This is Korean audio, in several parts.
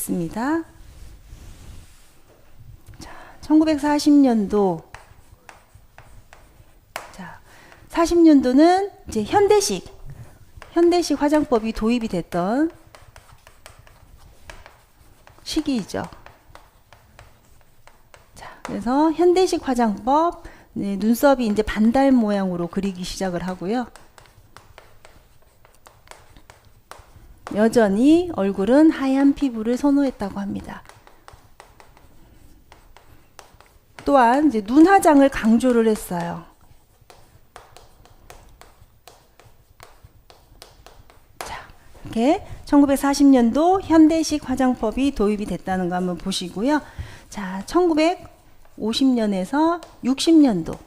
하겠습니다. 자, 1940년도 자, 40년도는 이제 현대식 현대식 화장법이 도입이 됐던 시기이죠. 자, 그래서 현대식 화장법 네, 눈썹이 이제 반달 모양으로 그리기 시작을 하고요. 여전히 얼굴은 하얀 피부를 선호했다고 합니다. 또한 이제 눈 화장을 강조를 했어요. 자, 이렇게 1940년도 현대식 화장법이 도입이 됐다는 거 한번 보시고요. 자, 1950년에서 60년도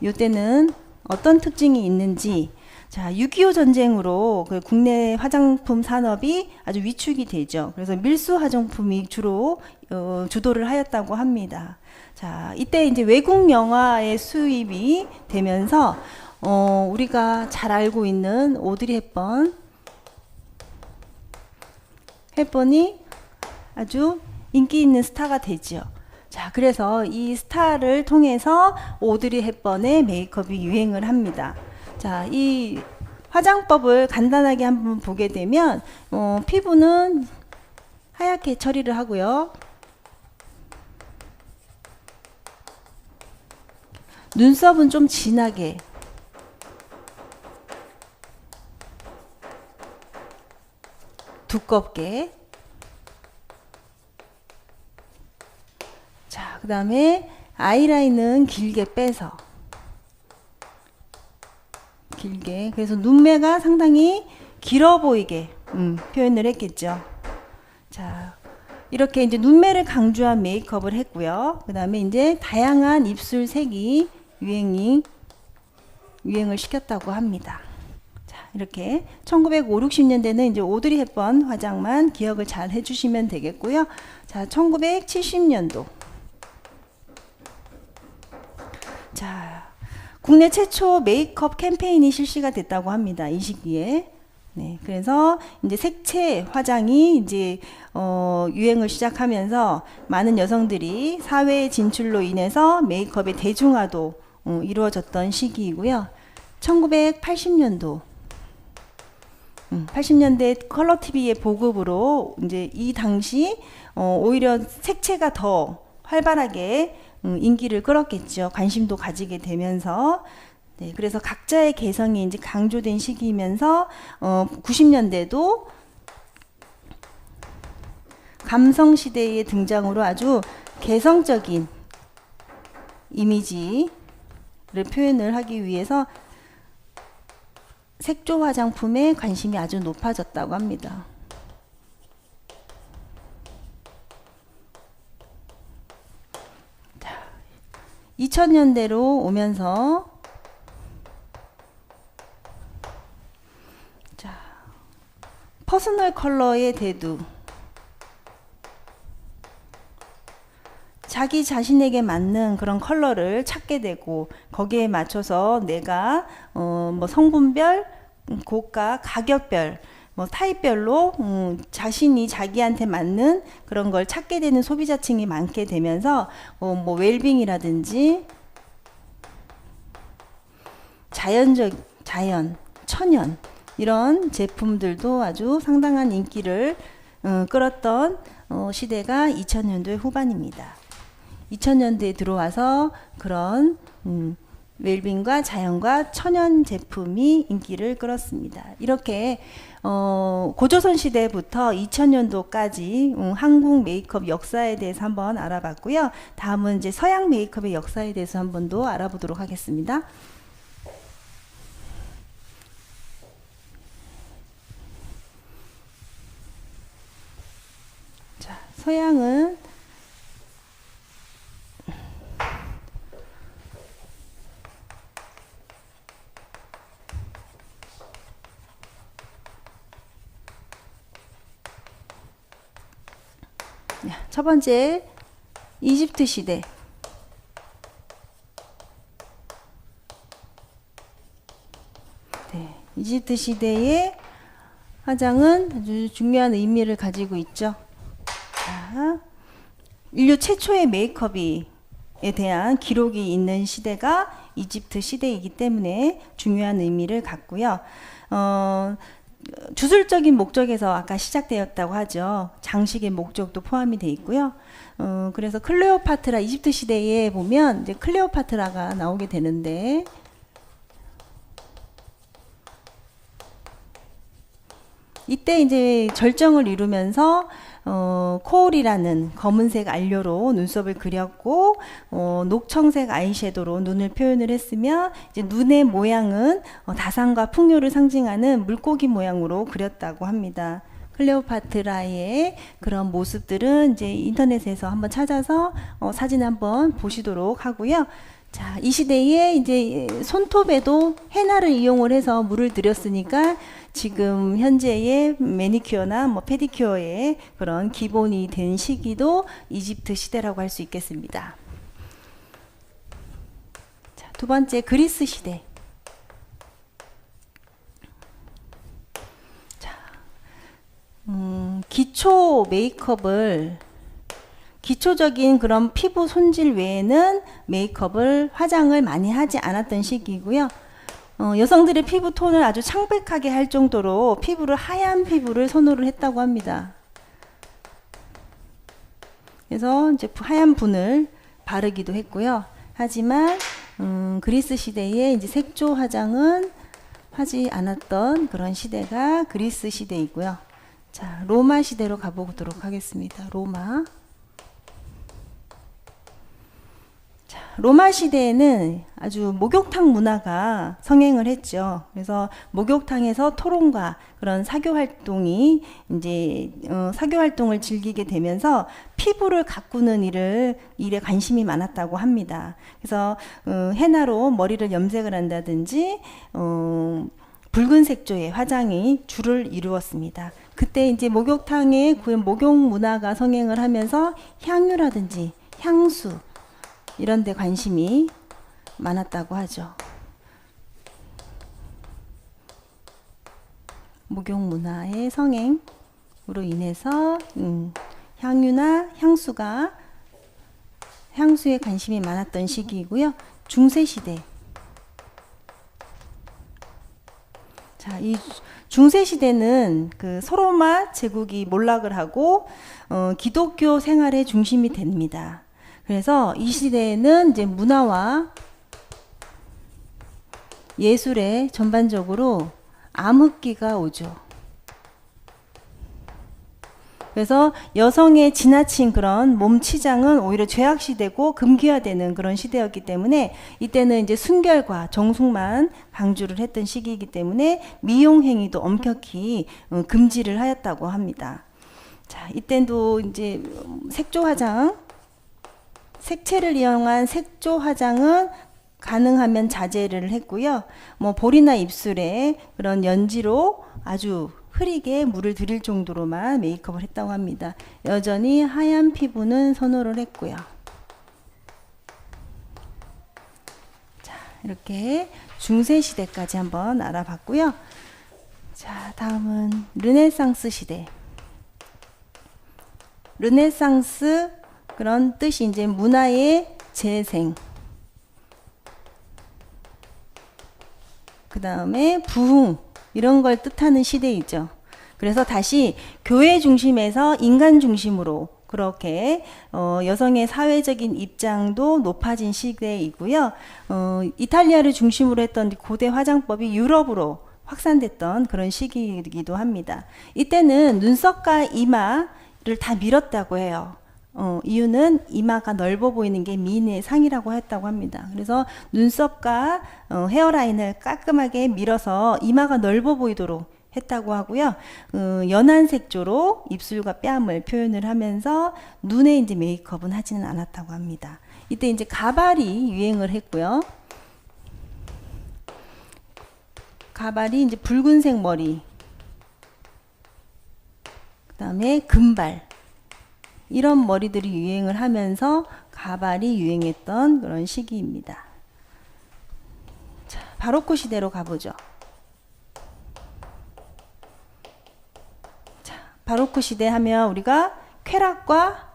이때는 어떤 특징이 있는지 자, 6.25 전쟁으로 그 국내 화장품 산업이 아주 위축이 되죠. 그래서 밀수 화장품이 주로 어, 주도를 하였다고 합니다. 자, 이때 이제 외국 영화의 수입이 되면서 어, 우리가 잘 알고 있는 오드리 헵번 헵번이 아주 인기 있는 스타가 되죠. 자, 그래서 이 스타를 통해서 오드리 헵번의 메이크업이 유행을 합니다. 자, 이 화장법을 간단하게 한번 보게 되면 어, 피부는 하얗게 처리를 하고요. 눈썹은 좀 진하게. 두껍게. 자, 그 다음에 아이라인은 길게 빼서 길게 그래서 눈매가 상당히 길어 보이게 음, 표현을 했겠죠. 자 이렇게 이제 눈매를 강조한 메이크업을 했고요. 그 다음에 이제 다양한 입술 색이 유행이 유행을 시켰다고 합니다. 자 이렇게 1950, 60년대는 이제 오드리 헵번 화장만 기억을 잘 해주시면 되겠고요. 자 1970년도 자 국내 최초 메이크업 캠페인이 실시가 됐다고 합니다. 이 시기에. 네, 그래서 이제 색채 화장이 이제 어, 유행을 시작하면서 많은 여성들이 사회 진출로 인해서 메이크업의 대중화도 어, 이루어졌던 시기이고요. 1980년도 음, 80년대 컬러 TV의 보급으로 이제 이 당시 어, 오히려 색채가 더 활발하게 음, 인기를 끌었겠죠. 관심도 가지게 되면서 네, 그래서 각자의 개성이 이제 강조된 시기이면서 어, 90년대도 감성 시대의 등장으로 아주 개성적인 이미지를 표현을 하기 위해서 색조 화장품에 관심이 아주 높아졌다고 합니다. 2000년대로 오면서. 자 퍼스널 컬러의 대두. 자기 자신에게 맞는 그런 컬러를 찾게 되고 거기에 맞춰서 내가 어 뭐 성분별 고가 가격별 뭐 타입별로 음, 자신이 자기한테 맞는 그런 걸 찾게 되는 소비자층이 많게 되면서 어, 뭐 웰빙이라든지 자연적 자연 천연 이런 제품들도 아주 상당한 인기를 어, 끌었던 어, 시대가 2000년도의 후반입니다. 2000년대에 들어와서 그런 음, 웰빙과 자연과 천연 제품이 인기를 끌었습니다. 이렇게 어, 고조선 시대부터 2000년도까지 음, 한국 메이크업 역사에 대해서 한번 알아봤고요. 다음은 이제 서양 메이크업의 역사에 대해서 한번 더 알아보도록 하겠습니다. 자, 서양은 첫 번째 이집트 시대 네, 이집트 시대의 화장은 아주 중요한 의미를 가지고 있죠. 자, 인류 최초의 메이크업이 에 대한 기록이 있는 시대가 이집트 시대이기 때문에 중요한 의미를 갖고요. 어, 주술적인 목적에서 아까 시작되었다고 하죠. 장식의 목적도 포함이 돼 있고요. 어, 그래서 클레오파트라 이집트 시대에 보면 이제 클레오파트라가 나오게 되는데 이때 이제 절정을 이루면서 어, 코올이라는 검은색 안료로 눈썹을 그렸고 어, 녹청색 아이섀도로 눈을 표현을 했으며 이제 눈의 모양은 어, 다산과 풍요를 상징하는 물고기 모양으로 그렸다고 합니다. 클레오파트라의 그런 모습들은 이제 인터넷에서 한번 찾아서 어, 사진 한번 보시도록 하고요. 자, 이 시대에 이제 손톱에도 헤나를 이용을 해서 물을 들였으니까 지금 현재의 매니큐어나 뭐 페디큐어의 그런 기본이 된 시기도 이집트 시대라고 할 수 있겠습니다. 자, 두 번째 그리스 시대. 자, 음, 기초 메이크업을 기초적인 그런 피부 손질 외에는 메이크업을 화장을 많이 하지 않았던 시기고요. 어, 여성들의 피부 톤을 아주 창백하게 할 정도로 피부를 하얀 피부를 선호를 했다고 합니다. 그래서 이제 하얀 분을 바르기도 했고요. 하지만 음, 그리스 시대에 이제 색조 화장은 하지 않았던 그런 시대가 그리스 시대이고요. 자, 로마 시대로 가보도록 하겠습니다. 로마. 로마 시대에는 아주 목욕탕 문화가 성행을 했죠. 그래서 목욕탕에서 토론과 그런 사교 활동이 이제 어, 사교 활동을 즐기게 되면서 피부를 가꾸는 일을 일에 관심이 많았다고 합니다. 그래서 어, 헤나로 머리를 염색을 한다든지 어, 붉은 색조의 화장이 주를 이루었습니다. 그때 이제 목욕탕에 그 목욕 문화가 성행을 하면서 향유라든지 향수 이런 데 관심이 많았다고 하죠. 목욕 문화의 성행으로 인해서 음, 향유나 향수가 향수에 관심이 많았던 시기이고요. 중세 시대. 자, 이 중세 시대는 그 소로마 제국이 몰락을 하고 어, 기독교 생활의 중심이 됩니다. 그래서 이 시대에는 이제 문화와 예술에 전반적으로 암흑기가 오죠. 그래서 여성의 지나친 그런 몸 치장은 오히려 죄악시되고 금기화되는 그런 시대였기 때문에 이때는 이제 순결과 정숙만 강조를 했던 시기이기 때문에 미용 행위도 엄격히 어, 금지를 하였다고 합니다. 자, 이때도 이제 색조 화장 색채를 이용한 색조 화장은 가능하면 자제를 했고요. 뭐 볼이나 입술에 그런 연지로 아주 흐리게 물을 들일 정도로만 메이크업을 했다고 합니다. 여전히 하얀 피부는 선호를 했고요. 자, 이렇게 중세 시대까지 한번 알아봤고요. 자, 다음은 르네상스 시대. 르네상스 그런 뜻이 이제 문화의 재생. 그 다음에 부흥. 이런 걸 뜻하는 시대이죠. 그래서 다시 교회 중심에서 인간 중심으로 그렇게 어, 여성의 사회적인 입장도 높아진 시대이고요. 어, 이탈리아를 중심으로 했던 고대 화장법이 유럽으로 확산됐던 그런 시기이기도 합니다. 이때는 눈썹과 이마를 다 밀었다고 해요. 어, 이유는 이마가 넓어 보이는 게 미인의 상이라고 했다고 합니다. 그래서 눈썹과 어, 헤어라인을 깔끔하게 밀어서 이마가 넓어 보이도록 했다고 하고요. 어, 연한 색조로 입술과 뺨을 표현을 하면서 눈에 이제 메이크업은 하지는 않았다고 합니다. 이때 이제 가발이 유행을 했고요. 가발이 이제 붉은색 머리, 그 다음에 금발, 이런 머리들이 유행을 하면서 가발이 유행했던 그런 시기입니다. 자, 바로크 시대로 가보죠. 자, 바로크 시대 하면 우리가 쾌락과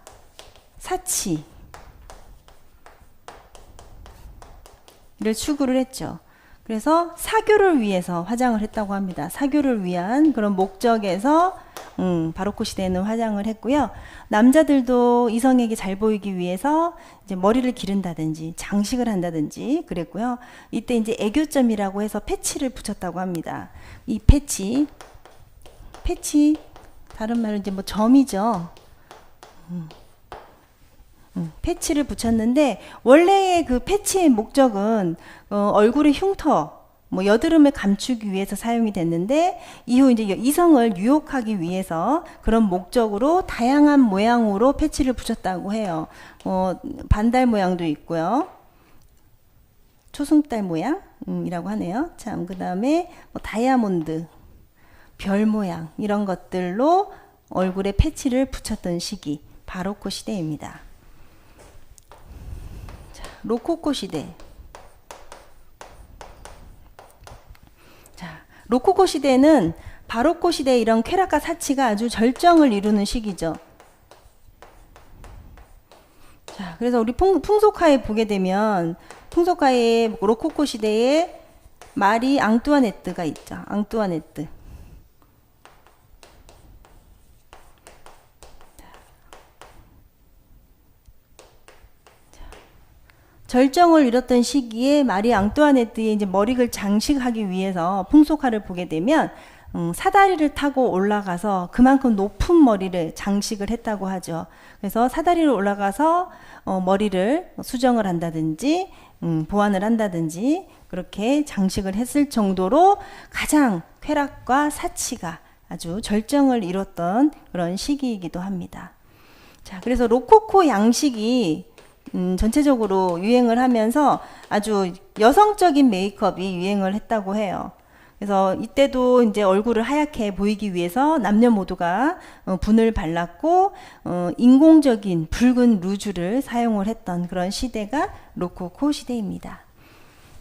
사치 를 추구를 했죠. 그래서 사교를 위해서 화장을 했다고 합니다. 사교를 위한 그런 목적에서 음, 바로코 시대에는 화장을 했고요. 남자들도 이성에게 잘 보이기 위해서 이제 머리를 기른다든지 장식을 한다든지 그랬고요. 이때 이제 애교점이라고 해서 패치를 붙였다고 합니다. 이 패치, 패치 다른 말로 이제 뭐 점이죠. 음. 음, 패치를 붙였는데 원래의 그 패치의 목적은 어, 얼굴의 흉터, 뭐 여드름을 감추기 위해서 사용이 됐는데 이후 이제 이성을 유혹하기 위해서 그런 목적으로 다양한 모양으로 패치를 붙였다고 해요. 어, 반달 모양도 있고요. 초승달 모양이라고 하네요. 참, 그 다음에 뭐 다이아몬드, 별 모양 이런 것들로 얼굴에 패치를 붙였던 시기 바로코 시대입니다. 자, 로코코 시대. 자, 로코코 시대는 바로코 시대 이런 쾌락과 사치가 아주 절정을 이루는 시기죠. 자, 그래서 우리 풍, 풍속화에 보게 되면 풍속화에 로코코 시대에 마리 앙뚜아네트가 있죠. 앙뚜아네트. 절정을 이뤘던 시기에 마리 앙뚜아네트의 이제 머리를 장식하기 위해서 풍속화를 보게 되면 음, 사다리를 타고 올라가서 그만큼 높은 머리를 장식을 했다고 하죠. 그래서 사다리를 올라가서 어, 머리를 수정을 한다든지 음, 보완을 한다든지 그렇게 장식을 했을 정도로 가장 쾌락과 사치가 아주 절정을 이뤘던 그런 시기이기도 합니다. 자, 그래서 로코코 양식이 음, 전체적으로 유행을 하면서 아주 여성적인 메이크업이 유행을 했다고 해요. 그래서 이때도 이제 얼굴을 하얗게 보이기 위해서 남녀 모두가 어, 분을 발랐고 어, 인공적인 붉은 루즈를 사용을 했던 그런 시대가 로코코 시대입니다.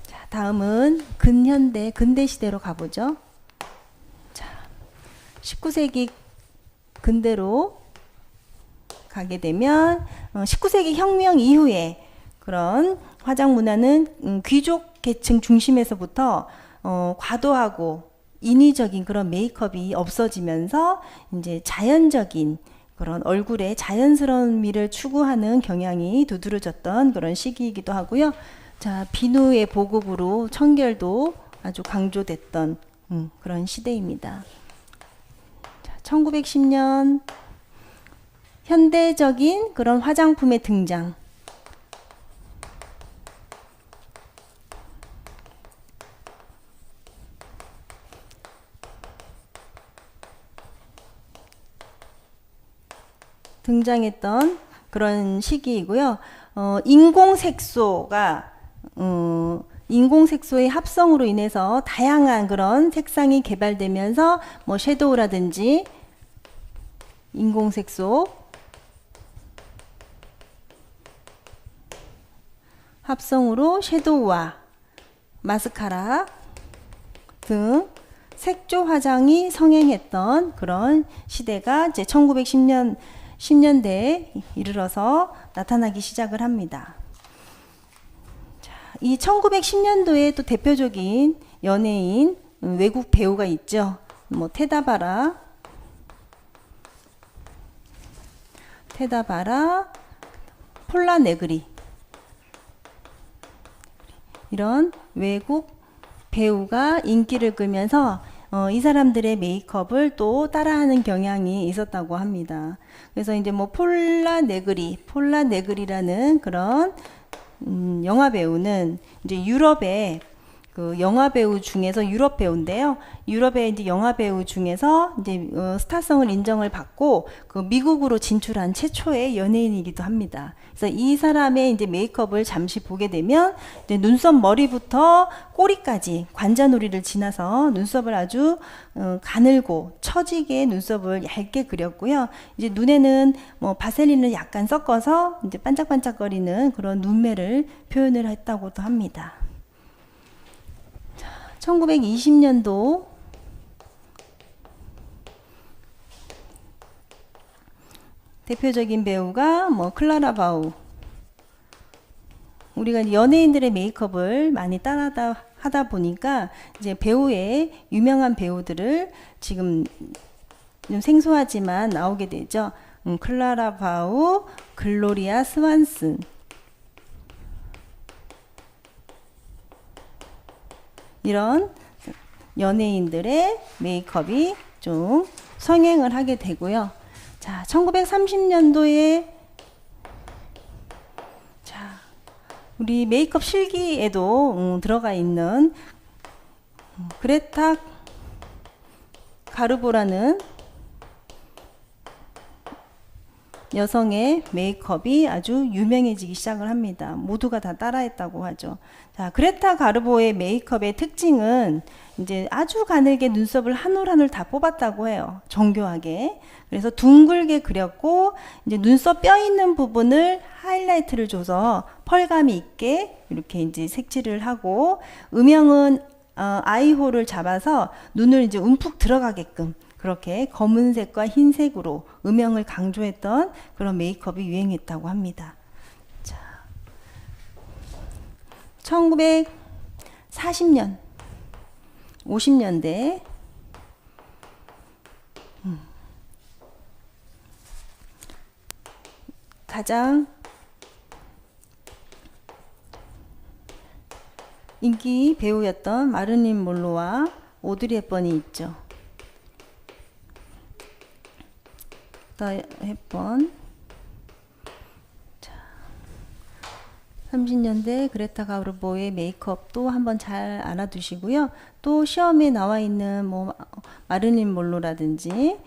자, 다음은 근현대 근대 시대로 가보죠. 자, 19세기 근대로 가게 되면 19세기 어, 혁명 이후에 그런 화장 문화는 음, 귀족 계층 중심에서부터 어, 과도하고 인위적인 그런 메이크업이 없어지면서 이제 자연적인 그런 얼굴의 자연스러운 미를 추구하는 경향이 두드러졌던 그런 시기이기도 하고요. 자, 비누의 보급으로 청결도 아주 강조됐던 음, 그런 시대입니다. 자, 1910년 현대적인 그런 화장품의 등장. 등장했던 그런 시기이고요. 어, 인공색소가 어, 인공색소의 합성으로 인해서 다양한 그런 색상이 개발되면서 뭐 섀도우라든지 인공색소 합성으로 섀도우와 마스카라 등 색조 화장이 성행했던 그런 시대가 이제 1910년 10년대에 이르러서 나타나기 시작을 합니다. 자, 이 1910년도에 또 대표적인 연예인 음, 외국 배우가 있죠. 뭐 테다바라, 테다바라, 폴라 네그리 이런 외국 배우가 인기를 끌면서 어, 이 사람들의 메이크업을 또 따라하는 경향이 있었다고 합니다. 그래서 이제 뭐 폴라 네그리, 폴라 네그리라는 그런 음, 영화 배우는 이제 유럽의 그 영화 배우 중에서 유럽 배우인데요. 유럽의 이제 영화 배우 중에서 이제 어, 스타성을 인정을 받고 그 미국으로 진출한 최초의 연예인이기도 합니다. 그래서 이 사람의 이제 메이크업을 잠시 보게 되면 눈썹 머리부터 꼬리까지 관자놀이를 지나서 눈썹을 아주 어, 가늘고 처지게 눈썹을 얇게 그렸고요. 이제 눈에는 뭐 바셀린을 약간 섞어서 이제 반짝반짝거리는 그런 눈매를 표현을 했다고도 합니다. 1920년도 대표적인 배우가 뭐 클라라 바우. 우리가 연예인들의 메이크업을 많이 따라다 하다 보니까 이제 배우의 유명한 배우들을 지금 좀 생소하지만 나오게 되죠. 음, 클라라 바우, 글로리아 스완슨. 이런 연예인들의 메이크업이 좀 성행을 하게 되고요. 자, 1930년도에 자, 우리 메이크업 실기에도 음, 들어가 있는 음, 그레타 가르보라는 여성의 메이크업이 아주 유명해지기 시작을 합니다. 모두가 다 따라했다고 하죠. 자, 그레타 가르보의 메이크업의 특징은 이제 아주 가늘게 눈썹을 한 올 한 올 다 뽑았다고 해요. 정교하게. 그래서 둥글게 그렸고 이제 눈썹 뼈 있는 부분을 하이라이트를 줘서 펄감이 있게 이렇게 이제 색칠을 하고 음영은 어, 아이홀을 잡아서 눈을 이제 움푹 들어가게끔 그렇게 검은색과 흰색으로 음영을 강조했던 그런 메이크업이 유행했다고 합니다. 자, 1940년, 50년대 음. 가장 인기 배우였던 마르린 몰로와 오드리 헵번이 있죠. 더 헵번. 자, 30년대 그레타 가르보의 메이크업도 한번 잘 알아두시고요. 또 시험에 나와 있는 뭐 마르린 몰로라든지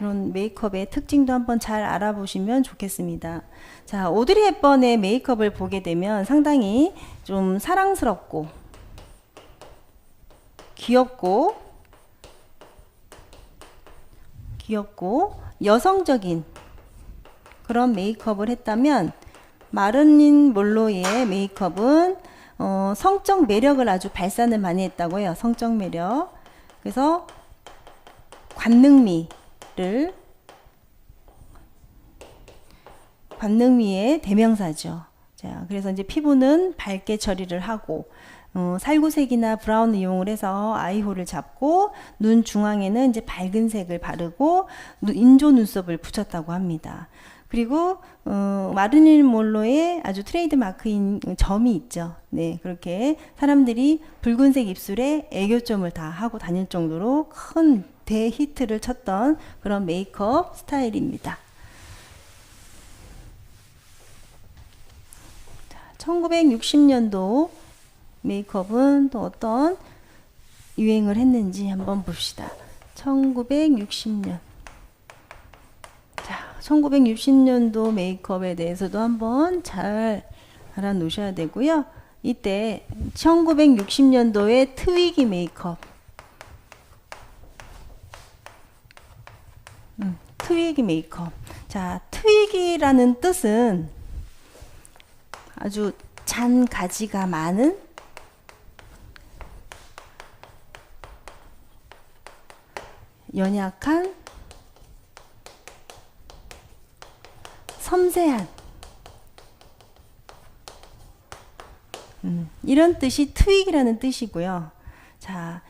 이런 메이크업의 특징도 한번 잘 알아보시면 좋겠습니다. 자, 오드리 헵번의 메이크업을 보게 되면 상당히 좀 사랑스럽고 귀엽고 귀엽고 여성적인 그런 메이크업을 했다면 마르닌 몰로의 메이크업은 어, 성적 매력을 아주 발산을 많이 했다고 해요. 성적 매력. 그래서 관능미를 관능미의 대명사죠. 자, 그래서 이제 피부는 밝게 처리를 하고 어, 살구색이나 브라운 이용을 해서 아이홀을 잡고 눈 중앙에는 이제 밝은 색을 바르고 눈, 인조 눈썹을 붙였다고 합니다. 그리고 어, 마르닌 몰로의 아주 트레이드 마크인 점이 있죠. 네, 그렇게 사람들이 붉은색 입술에 애교점을 다 하고 다닐 정도로 큰 대히트를 쳤던 그런 메이크업 스타일입니다. 1960년도 메이크업은 또 어떤 유행을 했는지 한번 봅시다. 1960년. 자, 1960년도 메이크업에 대해서도 한번 잘 알아놓으셔야 되고요. 이때 1960년도의 트위기 메이크업. 음, 트위기 메이크업. 자, 트위기라는 뜻은 아주 잔 가지가 많은 연약한 섬세한 음, 이런 뜻이 트윅이라는 뜻이고요. 자,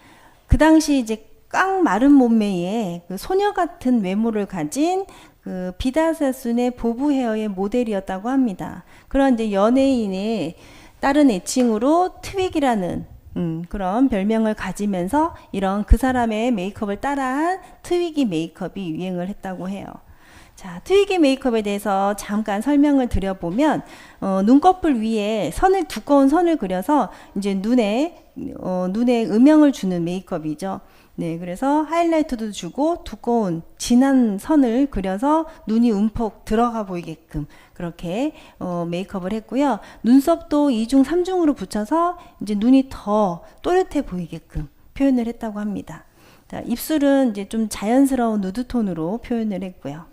그 당시 이제 깡 마른 몸매에 그 소녀 같은 외모를 가진 그 비다사순의 보부 헤어의 모델이었다고 합니다. 그런 이제 연예인의 다른 애칭으로 트윅이라는 음, 그런 별명을 가지면서 이런 그 사람의 메이크업을 따라한 트위기 메이크업이 유행을 했다고 해요. 자, 트위기 메이크업에 대해서 잠깐 설명을 드려보면, 어, 눈꺼풀 위에 선을, 두꺼운 선을 그려서 이제 눈에, 어, 눈에 음영을 주는 메이크업이죠. 네, 그래서 하이라이트도 주고 두꺼운 진한 선을 그려서 눈이 움푹 들어가 보이게끔 그렇게 어, 메이크업을 했고요. 눈썹도 2중, 3중으로 붙여서 이제 눈이 더 또렷해 보이게끔 표현을 했다고 합니다. 자, 입술은 이제 좀 자연스러운 누드 톤으로 표현을 했고요.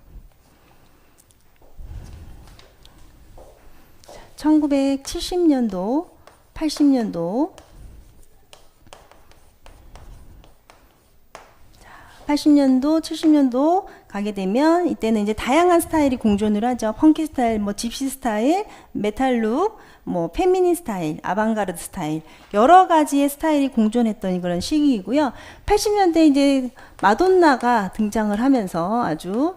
1970년도, 80년도 80년도, 70년도 가게 되면 이때는 이제 다양한 스타일이 공존을 하죠. 펑키 스타일, 뭐 집시 스타일, 메탈 룩, 뭐 페미닌 스타일, 아방가르드 스타일 여러 가지의 스타일이 공존했던 그런 시기이고요. 80년대 이제 마돈나가 등장을 하면서 아주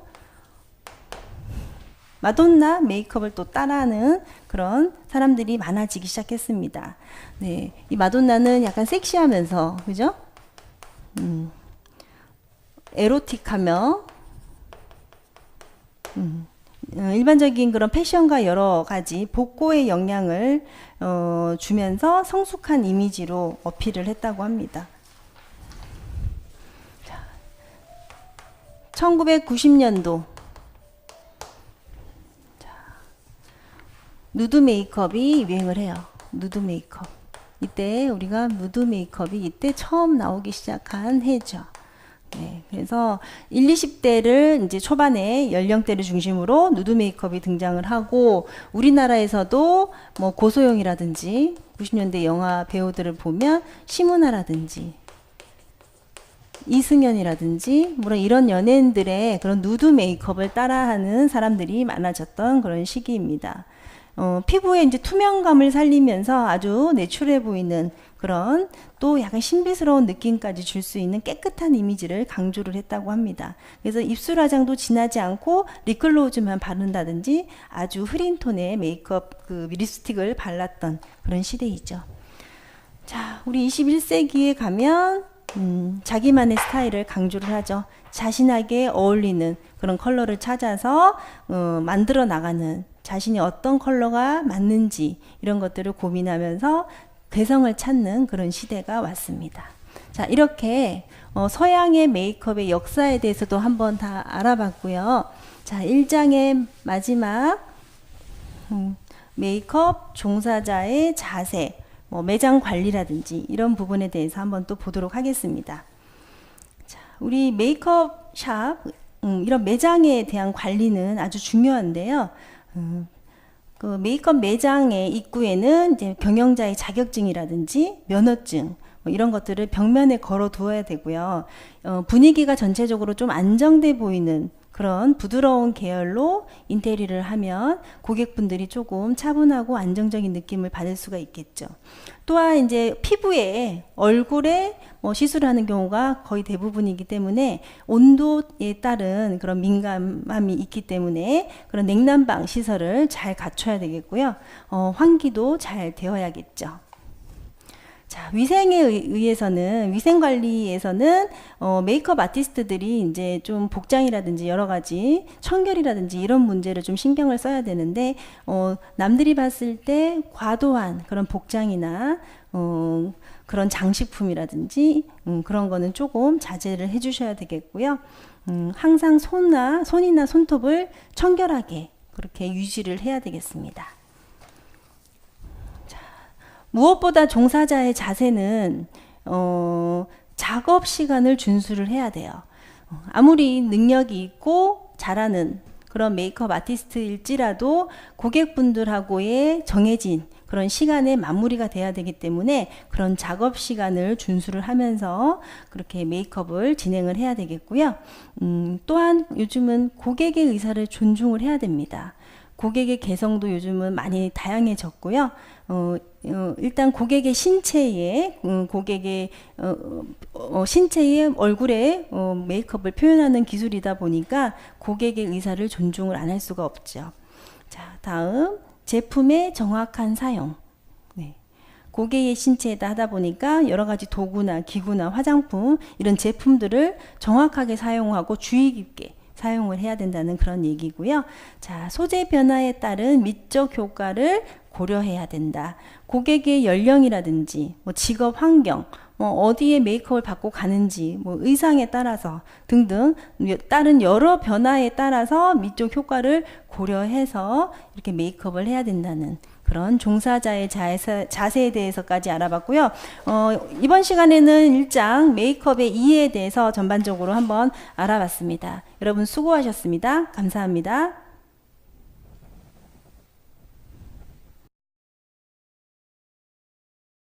마돈나 메이크업을 또 따라하는 그런 사람들이 많아지기 시작했습니다. 네, 이 마돈나는 약간 섹시하면서 그죠? 음, 에로틱하며 음, 어, 일반적인 그런 패션과 여러 가지 복고의 영향을 어, 주면서 성숙한 이미지로 어필을 했다고 합니다. 자, 1990년도 누드 메이크업이 유행을 해요. 누드 메이크업. 이때 우리가 누드 메이크업이 이때 처음 나오기 시작한 해죠. 네, 그래서 1, 20대를 이제 초반에 연령대를 중심으로 누드 메이크업이 등장을 하고 우리나라에서도 뭐 고소영이라든지 90년대 영화 배우들을 보면 심은하라든지 이승연이라든지 물론 이런 연예인들의 그런 누드 메이크업을 따라하는 사람들이 많아졌던 그런 시기입니다. 어, 피부에 이제 투명감을 살리면서 아주 내추럴해 보이는 그런 또 약간 신비스러운 느낌까지 줄 수 있는 깨끗한 이미지를 강조를 했다고 합니다. 그래서 입술 화장도 진하지 않고 립글로즈만 바른다든지 아주 흐린 톤의 메이크업 그 립스틱을 발랐던 그런 시대이죠. 자, 우리 21세기에 가면 음, 자기만의 스타일을 강조를 하죠. 자신에게 어울리는 그런 컬러를 찾아서 어, 만들어 나가는 자신이 어떤 컬러가 맞는지 이런 것들을 고민하면서 개성을 찾는 그런 시대가 왔습니다. 자, 이렇게 어, 서양의 메이크업의 역사에 대해서도 한번 다 알아봤고요. 자, 1장의 마지막 음, 메이크업 종사자의 자세, 뭐 매장 관리라든지 이런 부분에 대해서 한번 또 보도록 하겠습니다. 자, 우리 메이크업 샵 음, 이런 매장에 대한 관리는 아주 중요한데요. 음, 그 메이크업 매장의 입구에는 이제 경영자의 자격증이라든지 면허증 뭐 이런 것들을 벽면에 걸어 두어야 되고요. 어, 분위기가 전체적으로 좀 안정돼 보이는 그런 부드러운 계열로 인테리어를 하면 고객분들이 조금 차분하고 안정적인 느낌을 받을 수가 있겠죠. 또한 이제 피부에 얼굴에 뭐 시술하는 경우가 거의 대부분이기 때문에 온도에 따른 그런 민감함이 있기 때문에 그런 냉난방 시설을 잘 갖춰야 되겠고요. 어, 환기도 잘 되어야겠죠. 자, 위생에 의해서는 위생 관리에서는 어, 메이크업 아티스트들이 이제 좀 복장이라든지 여러 가지 청결이라든지 이런 문제를 좀 신경을 써야 되는데 어, 남들이 봤을 때 과도한 그런 복장이나 어, 그런 장식품이라든지 음, 그런 거는 조금 자제를 해주셔야 되겠고요. 음, 항상 손나 손이나 손톱을 청결하게 그렇게 유지를 해야 되겠습니다. 무엇보다 종사자의 자세는 어, 작업 시간을 준수를 해야 돼요. 어, 아무리 능력이 있고 잘하는 그런 메이크업 아티스트일지라도 고객분들하고의 정해진 그런 시간에 마무리가 돼야 되기 때문에 그런 작업 시간을 준수를 하면서 그렇게 메이크업을 진행을 해야 되겠고요. 음, 또한 요즘은 고객의 의사를 존중을 해야 됩니다. 고객의 개성도 요즘은 많이 다양해졌고요. 어, 어, 일단 고객의 신체에 음, 고객의 어, 어, 신체의 얼굴에 어, 메이크업을 표현하는 기술이다 보니까 고객의 의사를 존중을 안 할 수가 없죠. 자, 다음 제품의 정확한 사용. 네. 고객의 신체에다 하다 보니까 여러 가지 도구나 기구나 화장품 이런 제품들을 정확하게 사용하고 주의 깊게 사용을 해야 된다는 그런 얘기고요. 자, 소재 변화에 따른 미적 효과를 고려해야 된다. 고객의 연령이라든지 뭐 직업 환경, 뭐 어디에 메이크업을 받고 가는지, 뭐 의상에 따라서 등등 다른 여러 변화에 따라서 미적 효과를 고려해서 이렇게 메이크업을 해야 된다는 그런 종사자의 자세, 자세에 대해서까지 알아봤고요. 어, 이번 시간에는 일장 메이크업의 이해에 대해서 전반적으로 한번 알아봤습니다. 여러분 수고하셨습니다. 감사합니다.